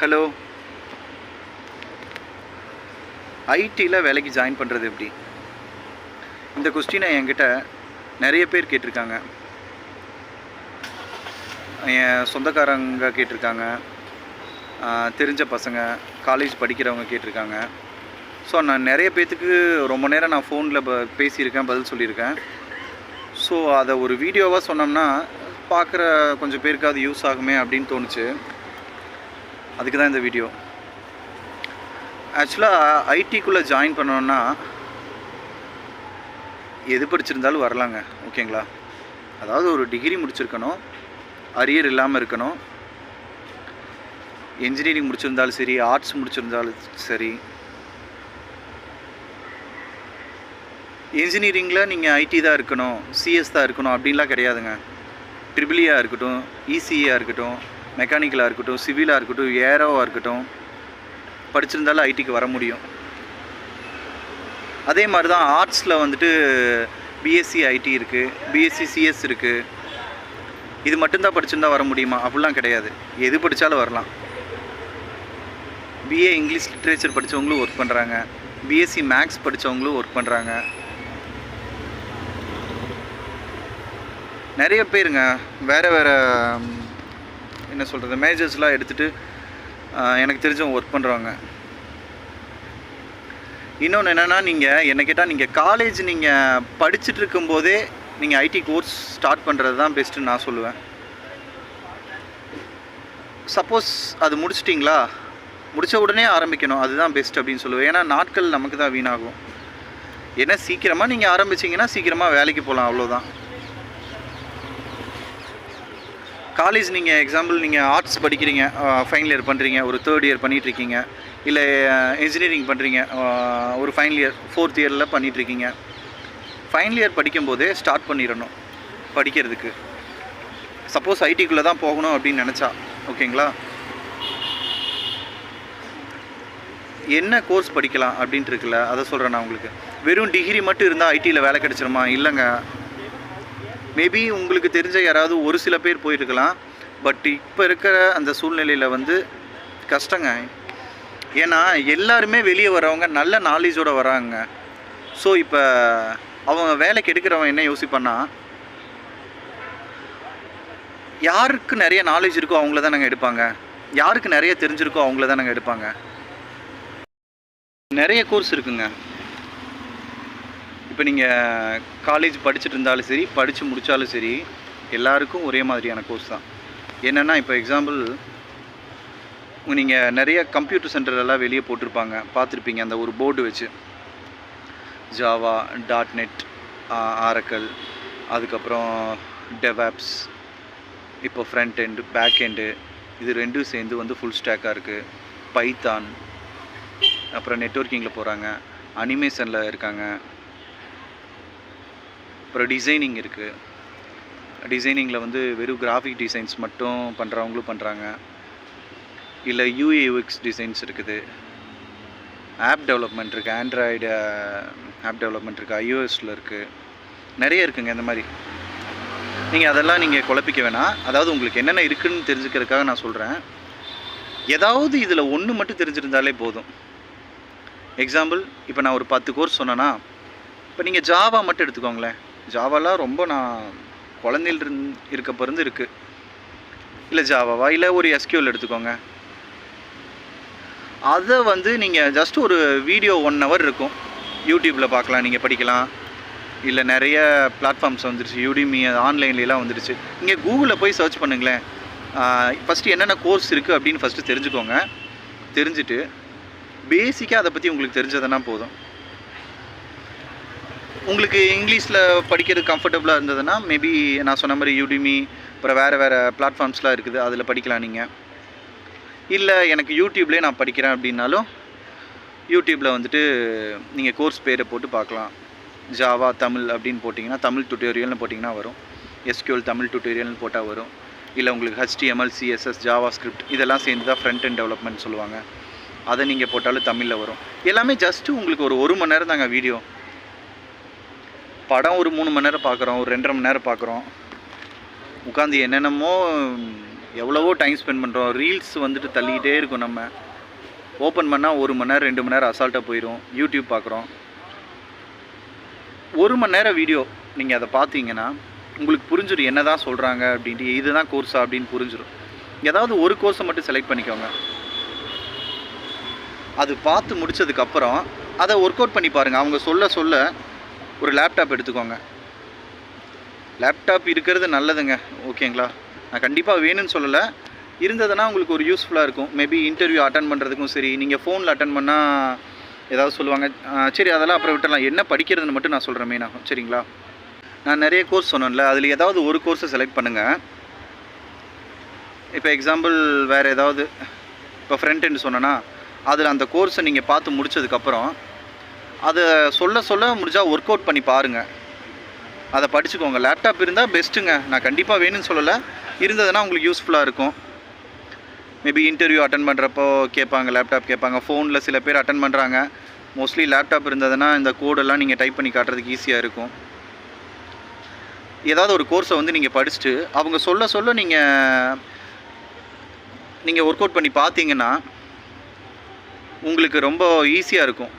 Hello ஐடியில் வேலைக்கு join பண்ணுறது எப்படி? இந்த கொஸ்டினை என்கிட்ட நிறைய பேர் கேட்டிருக்காங்க. என் சொந்தக்காரங்க கேட்டிருக்காங்க. தெரிஞ்ச பசங்க காலேஜ் படிக்கிறவங்க கேட்டிருக்காங்க. ஸோ நான் நிறைய பேர்த்துக்கு ரொம்ப நேரம் நான் ஃபோனில் ப பேசியிருக்கேன் பதில் சொல்லியிருக்கேன். ஸோ அதை ஒரு வீடியோவாக சொன்னோம்னா பார்க்குற கொஞ்சம் பேருக்காவது யூஸ் ஆகுமே அப்படின்னு தோணுச்சு. அதுக்கு தான் இந்த வீடியோ ஆக்சுவலாக ஐடிக்குள்ளே ஜாயின் பண்ணோன்னா எது படிச்சிருந்தாலும் வரலாங்க ஓகேங்களா அதாவது ஒரு டிகிரி முடிச்சிருக்கணும் அரியர் இல்லாமல் இருக்கணும். இன்ஜினியரிங் முடிச்சிருந்தாலும் சரி ஆர்ட்ஸ் முடிச்சிருந்தாலும் சரி. இன்ஜினியரிங்கில் நீங்கள் ஐடி தான் இருக்கணும் சிஎஸ் தான் இருக்கணும் அப்படின்லாம் கிடையாதுங்க. ட்ரிபிளியாக e இருக்கட்டும் இசிஏயாக இருக்கட்டும் மெக்கானிக்கலாக இருக்கட்டும் சிவிலாக இருக்கட்டும் ஏரோவாக இருக்கட்டும் படிச்சிருந்தாலும் ஐடிக்கு வர முடியும். அதே மாதிரி தான் ஆர்ட்ஸில் வந்துட்டு பிஎஸ்சி ஐடி இருக்குது பிஎஸ்சி சிஎஸ் இருக்குது இது மட்டும்தான் படிச்சிருந்தா வர முடியுமா? அப்படிலாம் கிடையாது. எது படித்தாலும் வரலாம். பிஏ இங்கிலீஷ் லிட்ரேச்சர் படித்தவங்களும் ஒர்க் பண்ணுறாங்க பிஎஸ்சி மேக்ஸ் படித்தவங்களும் ஒர்க் பண்ணுறாங்க நிறைய பேருங்க வேறு வேறு என்ன சொல்கிறது மேஜர்ஸ்லாம் எடுத்துகிட்டு எனக்கு தெரிஞ்சவங்க ஒர்க் பண்ணுறவங்க இன்னொன்று என்னென்னா நீங்கள் என்ன கேட்டால் நீங்கள் காலேஜ் நீங்கள் படிச்சுட்டு இருக்கும்போதே நீங்கள் ஐடி கோர்ஸ் ஸ்டார்ட் பண்ணுறது தான் பெஸ்ட்டுன்னு நான் சொல்லுவேன். சப்போஸ் அது முடிச்சிட்டிங்களா? முடித்த உடனே ஆரம்பிக்கணும் அதுதான் பெஸ்ட் அப்படின்னு சொல்லுவேன். ஏன்னா நாட்கள் நமக்கு தான் வீணாகும். ஏன்னா சீக்கிரமாக நீங்கள் ஆரம்பிச்சிங்கன்னா சீக்கிரமாக வேலைக்கு போகலாம் அவ்வளோதான் காலேஜ் நீங்கள் எக்ஸாம்பிள் நீங்கள் ஆர்ட்ஸ் படிக்கிறீங்க ஃபைனல் இயர் பண்ணுறீங்க ஒரு தேர்ட் இயர் பண்ணிகிட்ருக்கீங்க இல்லை இன்ஜினியரிங் பண்ணுறீங்க ஒரு ஃபைனல் இயர் ஃபோர்த் இயரில் பண்ணிகிட்ருக்கீங்க ஃபைனல் இயர் படிக்கும்போதே ஸ்டார்ட் பண்ணிடணும் படிக்கிறதுக்கு. சப்போஸ் ஐடிக்குள்ளே தான் போகணும் அப்படின்னு நினச்சா ஓகேங்களா என்ன கோர்ஸ் படிக்கலாம் அப்படின்ட்டு இருக்குல்ல அதை சொல்கிறேன் நான் உங்களுக்கு. வெறும் டிகிரி மட்டும் இருந்தால் ஐடியில் வேலை கிடைச்சிருமா? இல்லைங்க. மேபி உங்களுக்கு தெரிஞ்ச யாராவது ஒரு சில பேர் போயிருக்கலாம். பட் இப்போ இருக்கிற அந்த சூழ்நிலையில் வந்து கஷ்டங்க. ஏன்னா எல்லாருமே வெளியே வரவங்க நல்ல நாலேஜோடு வராங்க. ஸோ இப்போ அவங்க வேலைக்கு எடுக்கிறவன் என்ன யோசிப்பான்னா யாருக்கு நிறைய நாலேஜ் இருக்கோ அவங்கள தான் நாங்கள் எடுப்பாங்க. யாருக்கு நிறைய தெரிஞ்சிருக்கோ அவங்கள தான் நாங்கள் எடுப்பாங்க. நிறைய கோர்ஸ் இருக்குங்க. இப்போ நீங்கள் காலேஜ் படிச்சுட்டு இருந்தாலும் சரி படித்து முடித்தாலும் சரி எல்லாருக்கும் ஒரே மாதிரியான கோர்ஸ் தான். என்னென்னா இப்போ எக்ஸாம்பிள் நீங்கள் நிறைய கம்ப்யூட்டர் சென்டர்லாம் வெளியே போட்டிருப்பாங்க. பார்த்துருப்பீங்க அந்த ஒரு போர்டு வச்சு. ஜாவா டாட் நெட் ஆரக்கல் அதுக்கப்புறம் டெவாப்ஸ் இப்போ ஃப்ரண்ட் எண்டு பேக் எண்டு இது ரெண்டும் சேர்ந்து வந்து ஃபுல் ஸ்டேக்காக இருக்குது பைத்தான் அப்புறம் நெட்ஒர்க்கிங்கில் போகிறாங்க அனிமேஷனில் இருக்காங்க. அப்புறம் டிசைனிங் இருக்குது டிசைனிங்கில் வந்து வெறும் கிராஃபிக் டிசைன்ஸ் மட்டும் பண்ணுறவங்களும் பண்ணுறாங்க இல்லை யூஏயூஎக்ஸ் டிசைன்ஸ் இருக்குது. ஆப் டெவலப்மெண்ட் இருக்குது ஆண்ட்ராய்டு ஆப் டெவலப்மெண்ட் இருக்குது ஐஓஎஸில் இருக்குது நிறைய இருக்குங்க இந்த மாதிரி. நீங்கள் அதெல்லாம் நீங்கள் குழப்பிக்க வேணாம். அதாவது உங்களுக்கு என்னென்ன இருக்குதுன்னு தெரிஞ்சுக்கிறதுக்காக நான் சொல்கிறேன் ஏதாவது இதில் ஒன்று மட்டும் தெரிஞ்சிருந்தாலே போதும். எக்ஸாம்பிள் இப்போ நான் ஒரு பத்து கோர்ஸ் சொன்னேன்னா இப்போ நீங்கள் ஜாவா மட்டும் எடுத்துக்கோங்களேன். ஜாவாலாம் ரொம்ப நான் குழந்தையில் இருந் இருக்க பிறந்து இருக்குது இல்லை ஜாவாவா இல்லை ஒரு எஸ்கியூஎல் எடுத்துக்கோங்க. அதை வந்து நீங்கள் ஜஸ்ட் ஒரு வீடியோ ஒன் ஹவர் இருக்கும். யூடியூப்பில் பார்க்கலாம் நீங்கள் படிக்கலாம். இல்லை நிறைய பிளாட்ஃபார்ம்ஸ் வந்துருச்சு. யூடிமி ஆன்லைன்லாம் வந்துருச்சு. இங்கே கூகுளில் போய் சர்ச் பண்ணுங்களேன். ஃபஸ்ட்டு என்னென்ன கோர்ஸ் இருக்குது அப்படின்னு ஃபஸ்ட்டு தெரிஞ்சுக்கோங்க. தெரிஞ்சுட்டு பேசிக்காக அதை பற்றி உங்களுக்கு தெரிஞ்சதுன்னா போதும். உங்களுக்கு இங்கிலீஷில் படிக்கிறது கம்ஃபர்டபுளாக இருந்ததுன்னா மேபி நான் சொன்ன மாதிரி யூடிமி அப்புறம் வேறு வேறு பிளாட்ஃபார்ம்ஸ்லாம் இருக்குது அதில் படிக்கலாம் நீங்கள் இல்லை எனக்கு யூடியூப்லேயே நான் படிக்கிறேன் அப்படின்னாலும் யூடியூப்பில் வந்துட்டு நீங்கள் கோர்ஸ் பேரை போட்டு பார்க்கலாம். ஜாவா தமிழ் அப்படின்னு போட்டிங்கன்னா தமிழ் டுட்டோரியல்னு போட்டிங்கன்னா வரும். எஸ்கியூஎல் தமிழ் டுட்டோரியல்னு போட்டால் வரும். இல்லை உங்களுக்கு ஹெச்டிஎம்எல் சிஎஸ்எஸ் ஜாவா ஸ்கிரிப்ட் இதெல்லாம் சேர்ந்து தான் ஃப்ரண்ட் அண்ட் டெவலப்மெண்ட் சொல்லுவாங்க. அதை நீங்கள் போட்டாலும் தமிழில் வரும். எல்லாமே ஜஸ்ட்டு உங்களுக்கு ஒரு ஒரு மணி நேரம் தாங்க வீடியோ படம் ஒரு மூணு மணி நேரம் பார்க்குறோம் ஒரு ரெண்டரை மணி நேரம் பார்க்குறோம். உட்காந்து என்னென்னமோ எவ்வளவோ டைம் ஸ்பெண்ட் பண்ணுறோம் ரீல்ஸ் வந்துட்டு தள்ளிக்கிட்டே இருக்கும் நம்ம. ஓப்பன் பண்ணால் ஒரு மணி நேரம் ரெண்டு மணி நேரம் அசால்ட்டாக போயிடும் யூடியூப் பார்க்குறோம். ஒரு மணி நேரம் வீடியோ நீங்கள் அதை பார்த்தீங்கன்னா உங்களுக்கு புரிஞ்சிடும் என்ன தான் சொல்கிறாங்க அப்படின்ட்டு இதுதான் கோர்ஸா அப்படின்னு புரிஞ்சிடும். ஏதாவது ஒரு கோர்ஸை மட்டும் செலக்ட் பண்ணிக்கோங்க. அது பார்த்து முடிச்சதுக்கப்புறம் அதை ஒர்க் அவுட் பண்ணி பாருங்கள் அவங்க சொல்ல சொல்ல ஒரு லேப்டாப் எடுத்துக்கோங்க. லேப்டாப் இருக்கிறது நல்லதுங்க ஓகேங்களா? நான் கண்டிப்பாக வேணும்னு சொல்லலை. இருந்ததுன்னா உங்களுக்கு ஒரு யூஸ்ஃபுல்லாக இருக்கும். மேபி இன்டர்வியூ அட்டன் பண்ணுறதுக்கும் சரி நீங்கள் ஃபோனில் அட்டன் பண்ணால் ஏதாவது சொல்லுவாங்க. சரி அதெல்லாம் அப்புறம் விட்டுறலாம். என்ன படிக்கிறதுன்னு மட்டும் நான் சொல்கிறேன் மெயினாகும் சரிங்களா? நான் நிறைய கோர்ஸ் சொன்னேன்ல அதில் ஏதாவது ஒரு கோர்ஸை செலக்ட் பண்ணுங்கள் இப்போ எக்ஸாம்பிள் வேறு ஏதாவது இப்போ ஃப்ரண்ட் எண்ட் சொன்னேன்னா அதில் அந்த கோர்ஸை நீங்கள் பார்த்து முடிச்சதுக்கப்புறம் அதை சொல்ல சொல்ல முடிஞ்சால் ஒர்க் அவுட் பண்ணி பாருங்கள் அதை படிச்சுக்கோங்க. லேப்டாப் இருந்தால் பெஸ்ட்டுங்க நான் கண்டிப்பாக வேணும்னு சொல்லலை. இருந்ததுன்னா உங்களுக்கு யூஸ்ஃபுல்லாக இருக்கும். மேபி இன்டர்வியூ அட்டன் பண்ணுறப்போ கேட்பாங்க லேப்டாப் கேட்பாங்க. ஃபோனில் சில பேர் அட்டன் பண்ணுறாங்க மோஸ்ட்லி லேப்டாப் இருந்ததுன்னா இந்த கோடெல்லாம் நீங்கள் டைப் பண்ணி காட்டுறதுக்கு ஈஸியாக இருக்கும். ஏதாவது ஒரு கோர்ஸை வந்து நீங்கள் படிச்சுட்டு அவங்க சொல்ல சொல்ல நீங்கள் நீங்கள் ஒர்க் அவுட் பண்ணி பார்த்தீங்கன்னா உங்களுக்கு ரொம்ப ஈஸியாக இருக்கும்.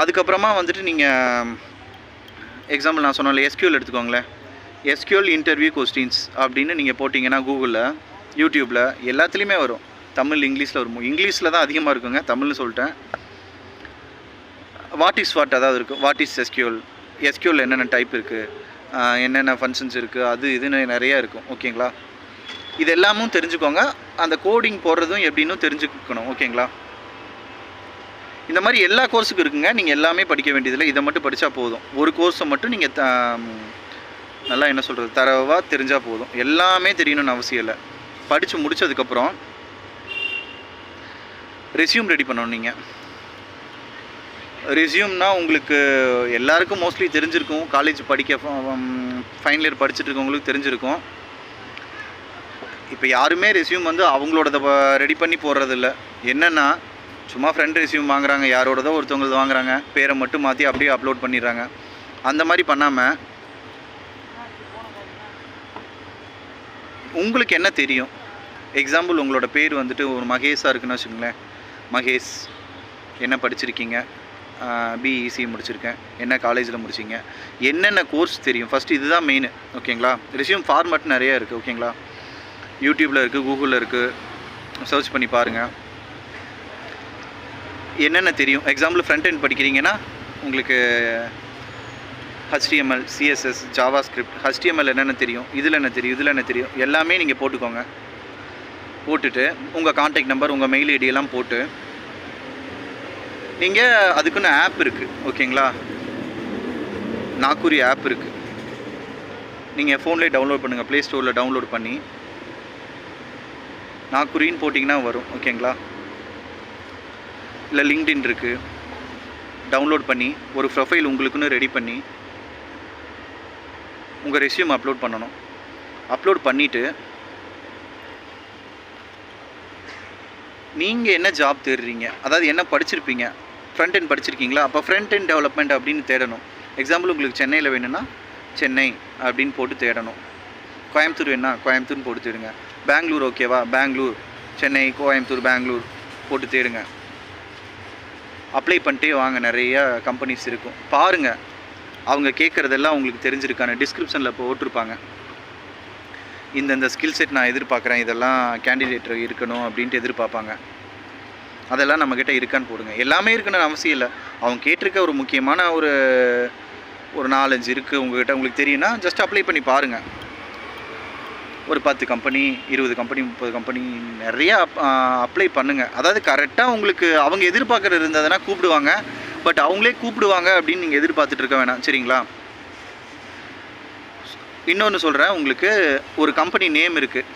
அதுக்கப்புறமா வந்துட்டு நீங்கள் எக்ஸாம்பிள் நான் சொன்னால எஸ்கியூல் எடுத்துக்கோங்களேன். எஸ்கியூல் இன்டர்வியூ கொஸ்டின்ஸ் அப்படின்னு நீங்கள் போட்டிங்கன்னா கூகுளில் யூடியூப்பில் எல்லாத்துலேயுமே வரும். தமிழ் இங்கிலீஷில் வரும். இங்கிலீஷில் தான் அதிகமாக இருக்குங்க தமிழ்னு சொல்லிட்டேன். வாட் இஸ் வாட் அதாவது இருக்கும் வாட் இஸ் எஸ்கியூல் எஸ்கியூல் என்னென்ன டைப் இருக்குது என்னென்ன ஃபங்க்ஷன்ஸ் இருக்குது அது இதுன்னு நிறையா இருக்கும். ஓகேங்களா? இது எல்லாமும் தெரிஞ்சுக்கோங்க. அந்த கோடிங் போடுறதும் எப்படின்னு தெரிஞ்சுக்கணும். ஓகேங்களா? இந்த மாதிரி எல்லா கோர்ஸுக்கும் இருக்குங்க. நீங்கள் எல்லாமே படிக்க வேண்டியதில்லை. இதை மட்டும் படித்தா போதும். ஒரு கோர்ஸை மட்டும் நீங்கள் த நல்லா என்ன சொல்கிறது தரவாக தெரிஞ்சால் போதும். எல்லாமே தெரியணும்னு அவசியம் இல்லை. படித்து முடிச்சதுக்கப்புறம் ரெஸ்யூம் ரெடி பண்ணணும் நீங்கள் ரெஸ்யூம்னா உங்களுக்கு எல்லாருக்கும் மோஸ்ட்லி தெரிஞ்சிருக்கும். காலேஜ் படிக்க ஃபைனல் இயர் படிச்சுட்டு இருக்கவங்களுக்கு தெரிஞ்சிருக்கும். இப்போ யாருமே ரெஸ்யூம் வந்து அவங்களோட ரெடி பண்ணி போடுறதில்ல என்னென்னா சும்மா ஃப்ரெண்ட் ரெஸ்யூம் வாங்குறாங்க யாரோடதோ ஒருத்தவங்களது வாங்குறாங்க பேரை மட்டும் மாற்றி அப்படியே அப்லோட் பண்ணிடுறாங்க. அந்த மாதிரி பண்ணாமல் உங்களுக்கு என்ன தெரியும்? எக்ஸாம்பிள் உங்களோட பேர் வந்துட்டு ஒரு மகேஷாக இருக்குன்னு வச்சுக்கோங்களேன். மகேஷ் என்ன படிச்சிருக்கீங்க? பிஇசி முடிச்சிருக்கேன். என்ன காலேஜில் முடிச்சிங்க? என்னென்ன கோர்ஸ் தெரியும்? ஃபஸ்ட்டு இதுதான் மெயின் ஓகேங்களா ரெஸ்யூம் ஃபார்மட் நிறைய இருக்குது ஓகேங்களா யூடியூப்பில் இருக்குது கூகுளில் இருக்குது சர்ச் பண்ணி பாருங்கள் என்னென்ன தெரியும்? எக்ஸாம்பிள் ஃப்ரண்ட் எண்ட் படிக்கிறீங்கன்னா உங்களுக்கு HTML CSS JavaScript HTML என்னென்ன தெரியும்? இதில் என்ன தெரியும்? இதில் என்ன தெரியும்? எல்லாமே நீங்கள் போட்டுக்கோங்க. போட்டுட்டு உங்கள் காண்டாக்ட் நம்பர் உங்கள் மெயில் ஐடியெல்லாம் போட்டு நீங்கள் அதுக்குன்னு ஆப் இருக்குது ஓகேங்களா? நாக்கூரி ஆப் இருக்குது நீங்கள் ஃபோன்லேயே டவுன்லோட் பண்ணுங்கள் ப்ளே ஸ்டோரில் டவுன்லோட் பண்ணி நாக்குரின்னு போட்டிங்கன்னா வரும் ஓகேங்களா? இல்லை லிங்க்டின் இருக்குது டவுன்லோட் பண்ணி ஒரு ப்ரொஃபைல் உங்களுக்குன்னு ரெடி பண்ணி உங்கள் ரெசியூம் அப்லோட் பண்ணணும். அப்லோட் பண்ணிவிட்டு நீங்கள் என்ன ஜாப் தேடுறீங்க? அதாவது என்ன படிச்சிருப்பீங்க? ஃப்ரண்ட் எண்ட் படிச்சிருக்கீங்களா? அப்போ ஃப்ரண்ட் எண்ட் டெவலப்மெண்ட் அப்படின்னு தேடணும். எக்ஸாம்பிள் உங்களுக்கு சென்னையில் வேணும்னா சென்னை அப்படின்னு போட்டு தேடணும். கோயம்புத்தூர் வேணா கோயம்புத்தூர்னு போட்டு தேடுங்க. பெங்களூர் ஓகேவா பெங்களூர் சென்னை கோயம்புத்தூர் பெங்களூர் போட்டு தேடுங்க. அப்ளை பண்ணிட்டே வாங்க நிறைய கம்பெனிஸ் இருக்கும். பாருங்கள் அவங்க கேட்குறதெல்லாம் உங்களுக்கு தெரிஞ்சிருக்கான டிஸ்கிரிப்ஷனில் போட்டிருப்பாங்க. இந்தந்த ஸ்கில் செட் நான் எதிர்பார்க்குறேன் இதெல்லாம் கேண்டிடேட் இருக்கணும் அப்படின்ட்டு எதிர்பார்ப்பாங்க. அதெல்லாம் நம்மக்கிட்ட இருக்கான்னு போடுங்க. எல்லாமே இருக்குன்னு அவசியம் இல்லை. அவங்க கேட்டிருக்க ஒரு முக்கியமான ஒரு ஒரு நாலஞ்சு இருக்குது உங்கள்கிட்ட உங்களுக்கு தெரியும்னா ஜஸ்ட் அப்ளை பண்ணி பாருங்கள் ஒரு பத்து கம்பெனி இருபது கம்பெனி முப்பது கம்பெனி நிறையா அப்ளை பண்ணுங்கள் அதாவது கரெக்டாக உங்களுக்கு அவங்க எதிர்பார்க்குறது இருந்ததுன்னா கூப்பிடுவாங்க. பட் அவங்களே கூப்பிடுவாங்க அப்படின்னு நீங்கள் எதிர்பார்த்துட்டு இருக்க வேணாம். சரிங்களா? இன்னொன்று சொல்கிறேன் உங்களுக்கு ஒரு கம்பெனி நேம் இருக்குது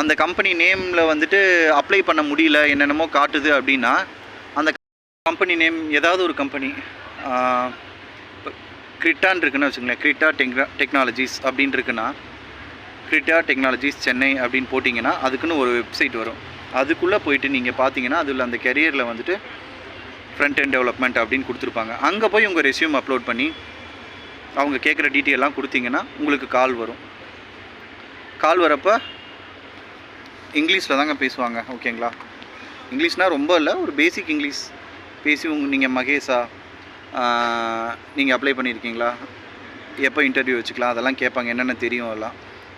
அந்த கம்பெனி நேமில் வந்துட்டு அப்ளை பண்ண முடியல என்னென்னமோ காட்டுது அப்படின்னா அந்த கம்பெனி நேம் ஏதாவது ஒரு கம்பெனி கிரிட்டான் இருக்குன்னு வச்சுங்களேன் கிரிட்டா டெக்னா டெக்னாலஜிஸ் அப்படின்னு இருக்குன்னா கிரிட்டா டெக்னாலஜிஸ் சென்னை அப்படின்னு போட்டிங்கன்னா அதுக்குன்னு ஒரு வெப்சைட் வரும். அதுக்குள்ளே போயிட்டு நீங்கள் பார்த்தீங்கன்னா அதில் அந்த கெரியரில் வந்துட்டு ஃப்ரண்ட் அண்ட் டெவலப்மெண்ட் அப்படின்னு கொடுத்துருப்பாங்க. அங்கே போய் உங்கள் ரெஸ்யூம் அப்லோட் பண்ணி அவங்க கேட்குற டீட்டெயிலாம் கொடுத்தீங்கன்னா உங்களுக்கு கால் வரும். கால் வரப்போ இங்கிலீஷில் தாங்க பேசுவாங்க ஓகேங்களா இங்கிலீஷ்னால் ரொம்ப இல்லை ஒரு பேசிக் இங்கிலீஷ். பேசி உங்க நீங்கள் மகேஷா நீங்கள் அப்ளை பண்ணியிருக்கீங்களா எப்போ இன்டர்வியூ வச்சுக்கலாம் அதெல்லாம் கேட்பாங்க என்னென்ன தெரியும் அதெல்லாம்.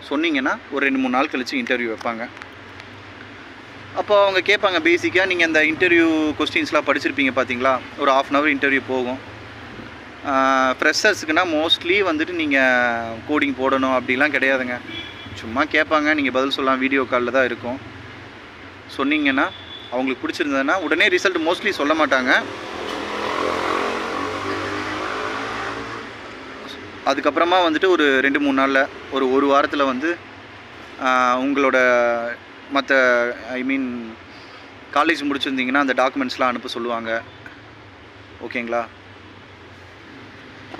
சொன்னீங்கன்னா ஒரு ரெண்டு மூணு நாள் கழித்து இன்டர்வியூ வைப்பாங்க. அப்போ அவங்க கேட்பாங்க பேசிக்காக நீங்கள் அந்த இன்டர்வியூ கொஸ்டின்ஸ்லாம் படிச்சிருப்பீங்க பார்த்தீங்களா ஒரு ஆஃப் அன் ஹவர் இன்டர்வியூ போகும். ஃப்ரெஷர்ஸுக்குனா மோஸ்ட்லி வந்துட்டு நீங்கள் கோடிங் போடணும் அப்படிலாம் கிடையாதுங்க. சும்மா கேட்பாங்க நீங்கள் பதில் சொல்லலாம் வீடியோ காலில் தான் இருக்கும். சொன்னீங்கன்னா அவங்களுக்கு பிடிச்சிருந்ததுன்னா உடனே ரிசல்ட் மோஸ்ட்லி சொல்ல மாட்டாங்க. அதுக்கப்புறமா வந்துட்டு ஒரு ரெண்டு மூணு நாளில் ஒரு ஒரு வாரத்தில் வந்து உங்களோட மற்ற ஐ மீன் காலேஜ் முடிச்சிருந்தீங்கன்னா அந்த டாக்குமெண்ட்ஸ்லாம் அனுப்ப சொல்லுவாங்க. ஓகேங்களா?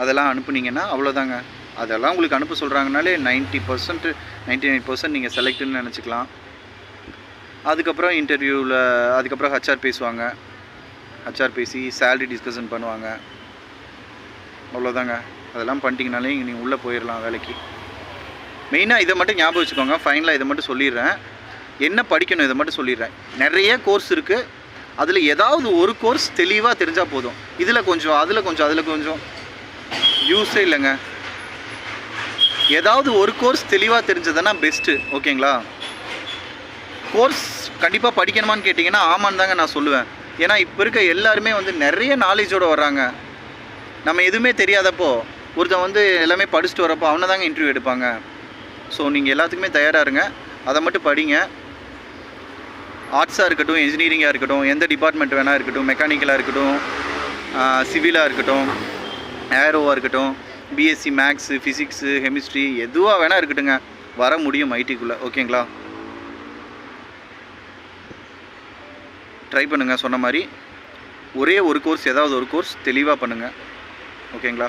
அதெல்லாம் அனுப்புனீங்கன்னா அவ்வளோதாங்க அதெல்லாம் உங்களுக்கு அனுப்ப சொல்கிறாங்கனாலே ninety percent ninety nine percent நீங்கள் செலக்ட்னு நினச்சிக்கலாம். அதுக்கப்புறம் இன்டர்வியூவில் அதுக்கப்புறம் ஹச்ஆர் பேசுவாங்க. ஹச்ஆர் பேசி சேல்ரி டிஸ்கஷன் பண்ணுவாங்க. அவ்வளோதாங்க அதெல்லாம் பண்ணிட்டீங்கனாலே நீங்கள் உள்ளே போயிடலாம் வேலைக்கு. மெயினாக இதை மட்டும் ஞாபகம் வச்சுக்கோங்க. ஃபைனலாக இதை மட்டும் சொல்லிடுறேன். என்ன படிக்கணும் இதை மட்டும் சொல்லிடுறேன். நிறைய கோர்ஸ் இருக்குது அதில் ஏதாவது ஒரு கோர்ஸ் தெளிவாக தெரிஞ்சால் போதும். இதில் கொஞ்சம் அதில் கொஞ்சம் அதில் கொஞ்சம். யூஸே இல்லைங்க. ஏதாவது ஒரு கோர்ஸ் தெளிவாக தெரிஞ்சதுன்னா பெஸ்ட்டு ஓகேங்களா? கோர்ஸ் கண்டிப்பாக படிக்கணுமான்னு கேட்டிங்கன்னா ஆமான்னு தாங்க நான் சொல்லுவேன். ஏன்னா இப்போ இருக்க எல்லாருமே வந்து நிறைய நாலேஜோடு வர்றாங்க. நம்ம எதுவுமே தெரியாதப்போ ஒருத்தன் வந்து எல்லாமே படிச்சுட்டு வரப்போ அவனை தாங்க இன்டர்வியூ எடுப்பாங்க. ஸோ நீங்கள் எல்லாத்துக்குமே தயாராக இருங்க. அதை மட்டும் படிங்க. ஆர்ட்ஸாக இருக்கட்டும் இன்ஜினியரிங்காக இருக்கட்டும் எந்த டிபார்ட்மெண்ட் வேணால் இருக்கட்டும் மெக்கானிக்கலாக இருக்கட்டும் சிவிலாக இருக்கட்டும் ஏரோவாக இருக்கட்டும் பிஎஸ்சி மேக்ஸு ஃபிசிக்ஸு கெமிஸ்ட்ரி எதுவாக வேணால் இருக்கட்டுங்க. வர முடியும் ஐடிக்குள்ளே ஓகேங்களா ட்ரை பண்ணுங்கள் சொன்ன மாதிரி. ஒரே ஒரு கோர்ஸ் ஏதாவது ஒரு கோர்ஸ் தெளிவாக பண்ணுங்கள் ஓகேங்களா